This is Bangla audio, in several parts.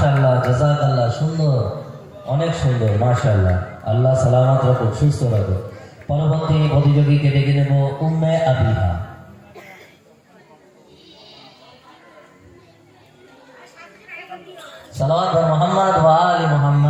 উত্তম মার্শাল্লাহ জাজাকাল্লাহ সুন্দর। অনেক সুন্দর মাশাল্লাহ আল্লাহ সালামত রাখুক, সুস্থ রাখুক। পরবর্তী প্রতিযোগীকে ডেকে নেব উম্মে আবিহা। সালাত মোহাম্মদ ওয়া আলী মোহাম্মদ।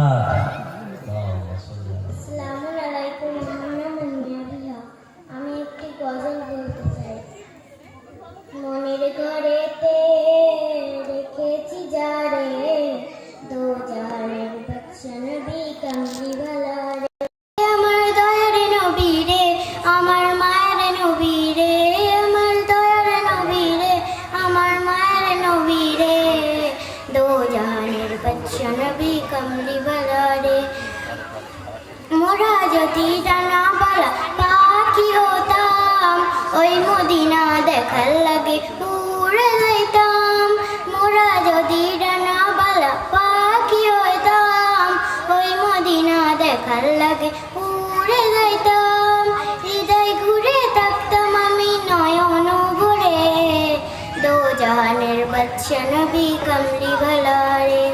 দেখার লাগে। উড়ে যাইতাম, হৃদয় ঘুরে থাকতাম আমি নয়ন ভরে। দো জাহানের বাচ্চা নবী কমলি ভালারে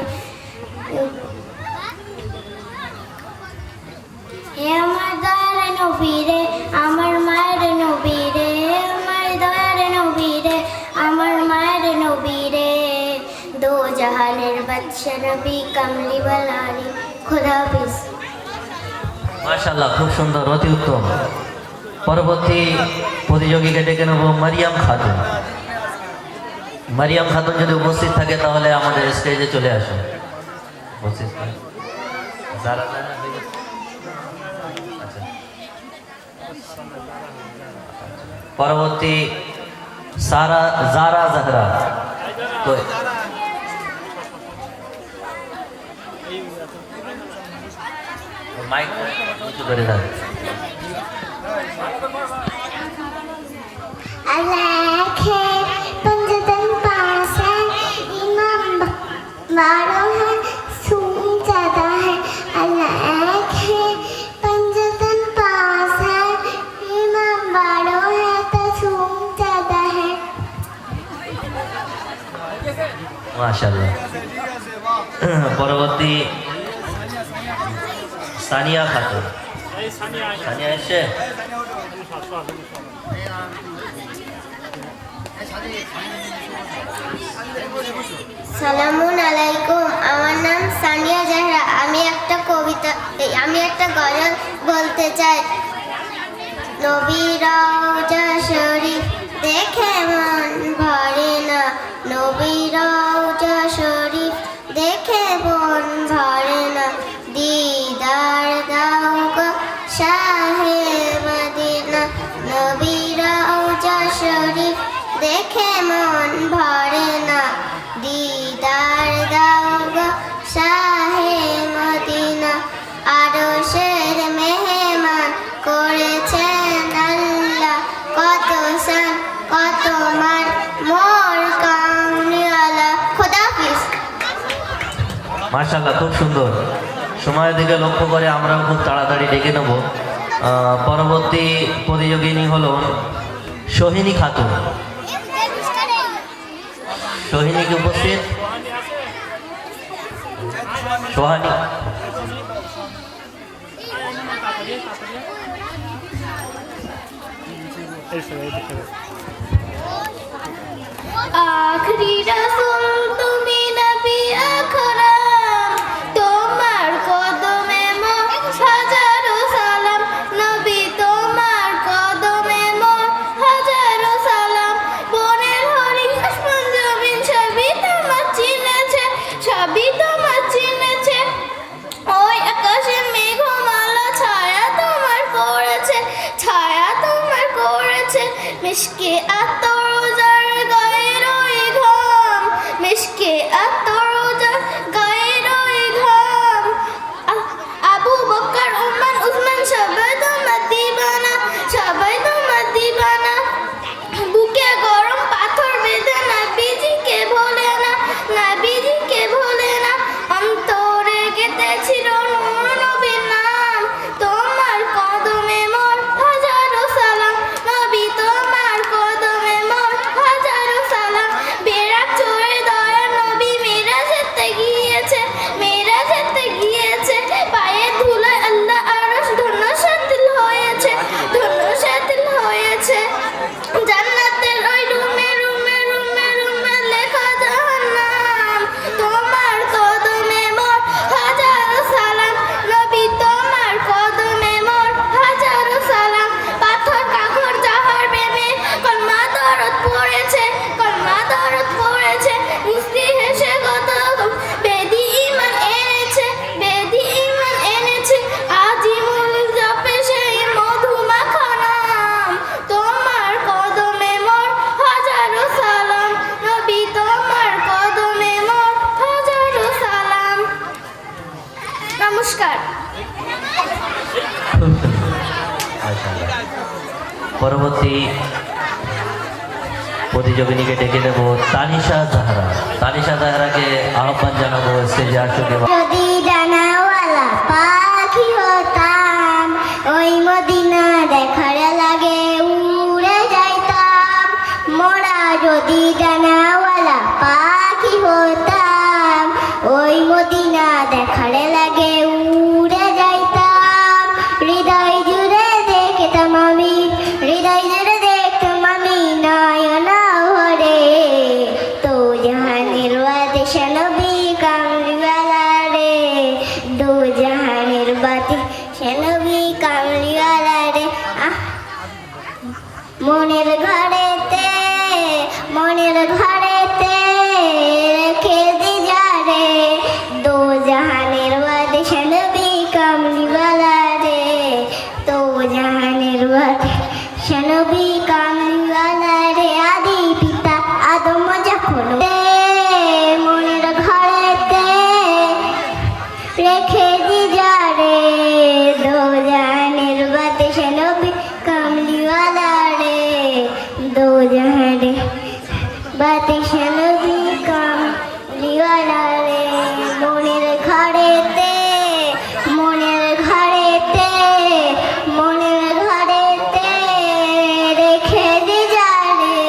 হে আমার দয়ার নবীরে, আমার মায়ের নবীরে, আমার দয়ার নবীরে, আমার মায়ের নবীরে। দো জাহানের বাদশা নবী কামলি বালারি। খোদা হাফিজ মার্শাল্লাহ খুব সুন্দর, অতি উত্তম। পরবর্তী প্রতিযোগীকে ডেকে নেব মারিয়াম খাতুন। মারিয়াম খাতুন যদি উপস্থিত থাকে তাহলে আমাদের স্টেজে চলে আসুন উপস্থিত আচ্ছা। পরবর্তী সারা জারা জাহরা? মাইক উঁচু করে দাও अल्लाह है पंजतन पास है इमाम बारो है सूम ज्यादा है अल्लाह है पंजतन पास है इमाम बारो है तो सूम ज्यादा है মাশাল্লাহ পরবর্তী সানিয়া খাতুন। সানিয়া এসছে সালামুন আলাইকুম আমার নাম সানিয়া জাহরা। আমি একটা কবিতা আমি একটা গজল বলতে চাই। নবী রওজা শরীফ মাশাল্লাহ খুব সুন্দর। সময়ের দিকে লক্ষ্য করে আমরাও খুব তাড়াতাড়ি ডেকে নেব। পরবর্তী প্রতিযোগিনী হলো সোহিনী খাতুন। সোহিনী কি উপস্থিত। সোহানি। রাসূল করেছে মিশকে নমস্কার। পরবর্তী প্রতিযোগিনীকে ডেকে দেবো তানিশা জাহারা। তানিশা জাহারাকে আহ্বান জানাব স্টেজে আসুক পাখি লাগে উড়ে যাইতাম। মোরা যদি জানাওয়ালা পাখি হতাম ওই মদিনা দেখার মনের ঘরেতে নবী কামলিওয়ালা রে মনের ঘরেতে মনের ঘরেতে মনের ঘরেতে রেখে দি যারে।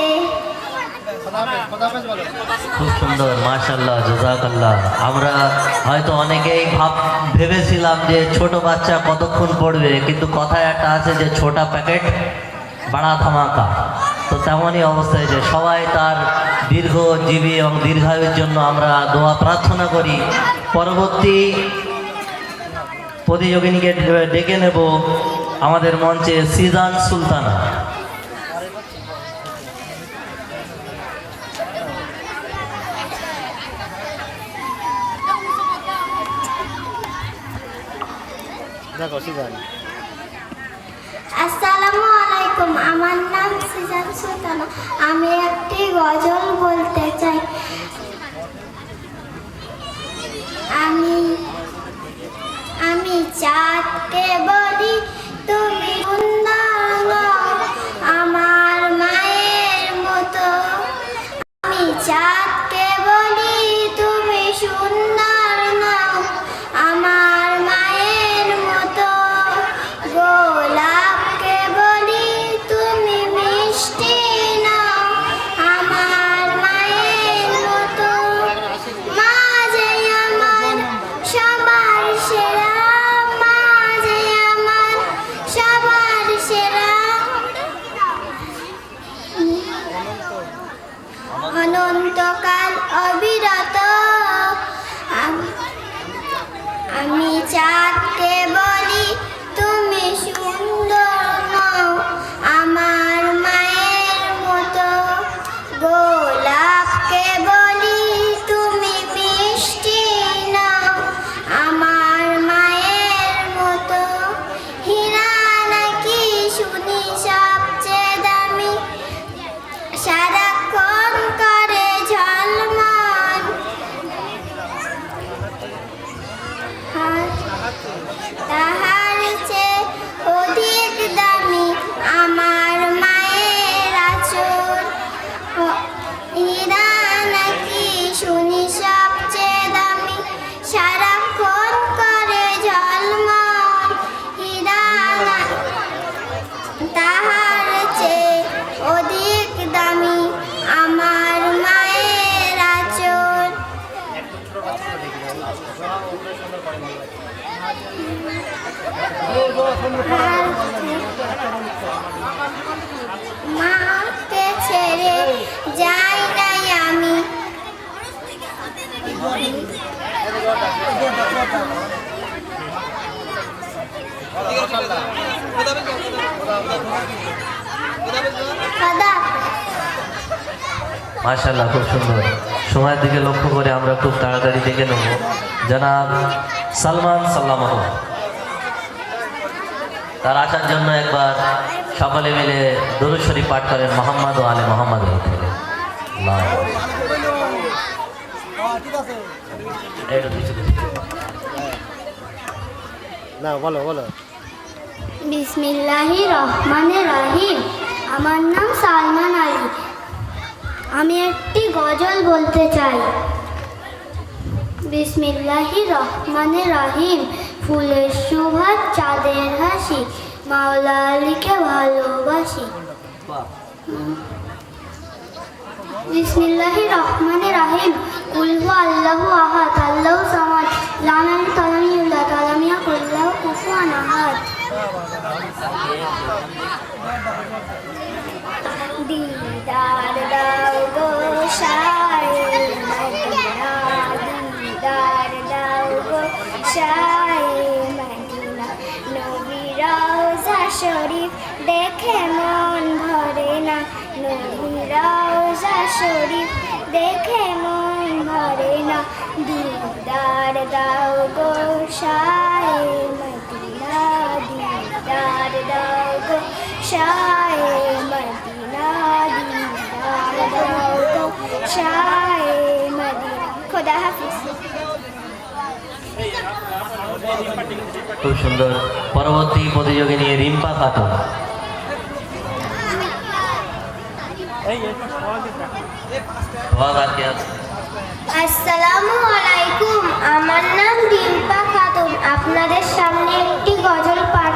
খুব সুন্দর মাশাল্লাহ জাজাকাল্লাহ। আমরা হয়তো অনেকেই ভাব, ভেবেছিলাম যে ছোট বাচ্চা কতক্ষণ পড়বে, কিন্তু কথায় একটা আছে যে ছোটা প্যাকেট বাড়া ধামাকা। তো তেমনই অবস্থায় যে সবাই তার দীর্ঘজীবী এবং দীর্ঘায়ুর জন্য আমরা দোয়া প্রার্থনা করি। পরবর্তী প্রতিযোগিনীকে ডেকে নেব আমাদের মঞ্চে সিজান সুলতানা। দেখো সিজন আসসালামু আলাইকুম আমার নাম সিজান না আমি একটি গজল বলতে চাই। আমি আমি চাঁদকে বলি মাকে ছেড়ে যাই নাই আমি। মাশাল্লাহ খুব সুন্দর। সময়ের দিকে লক্ষ্য করে আমরা খুব তাড়াতাড়ি দেখে নেব। জনাব সালমান সাল্লাম তার আসার জন্য একবার সকলে মিলে দরুদ শরীফ পাঠ করেন মোহাম্মদ ও আলে মোহাম্মদ না বলো বলো। বিসমিল্লাহি রহমানের রহিম। আমার নাম সালমান আলী। আমি একটি গজল বলতে চাই বিসমিল্লাহি রহমানের রহিম ফুলের সুভাষ চাঁদের হাসি মাওলা আলীকে ভালোবাসি বিসমিল্লাহি রহমানের রহিম কুলহু আল্লাহু আহাদ আল্লাহু সামাদ লাম ইয়ালিদ ওয়ালাম ইউলাদ ওয়ালাম ইয়াকুল লাহু কুফুয়ান আহাদ দিদার দিদার দাও গো শায়ে মদিনা দিদার দাও গো শায়ে মদিনা দিদার দাও গো শায়ে মদিনা খোদা হাফিজ খুব সুন্দর পরবর্তী প্রতিযোগিনী রিম্পা খাতুন ওয়াবারাকাতুহু। আসসালামু আলাইকুম। আমার নাম ডিম্পা খাতুন। আপনাদের সামনে একটি গজল পাঠ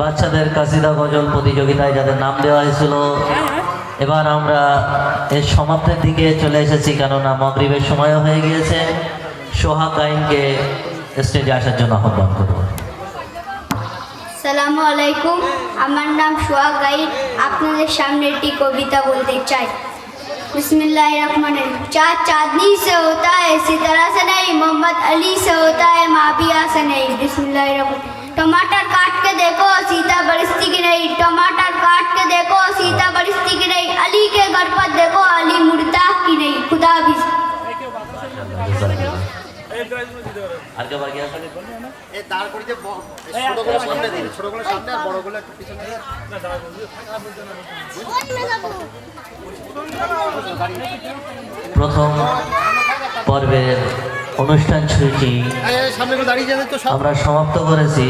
বাচ্চাদের কাসিদা গজল প্রতিযোগিতায় যাদের নাম দেওয়া হয়েছিল এবার আমরা এর সমাপ্তের দিকে চলে এসেছি কেননা মগরিবের সময়ও হয়ে গিয়েছে সোহাগ আইনকে স্টেজে আসার জন্য আহ্বান করব সালামু আলাইকুম আমার নাম সোহাগ গাইড আপনাদের সামনে একটি কবিতা বলতে চাই बिस्मिल्लाह रहमान चाँद चांदनी से होता है सितारा से नहीं मोहम्मद अली से होता है माबिया से नहीं बिस्मिल्लाह टमाटर काट के देखो सीता बरसती की नहीं टमाटर काट के देखो सीता बरसती की नहीं अली के घर पर देखो अली मुर्दा की नहीं खुदा भी আর কে বাকি আছে এই তারপরে যে ব- ছোটগুলো সামনে দিন ছোটগুলো সামনে আর বড়গুলো একটু পিছনে দিন। প্রথম পর্বের অনুষ্ঠান সূচি এই, এই, সামনে দাঁড়িয়ে যাবে তো সব আমরা সমাপ্ত করেছি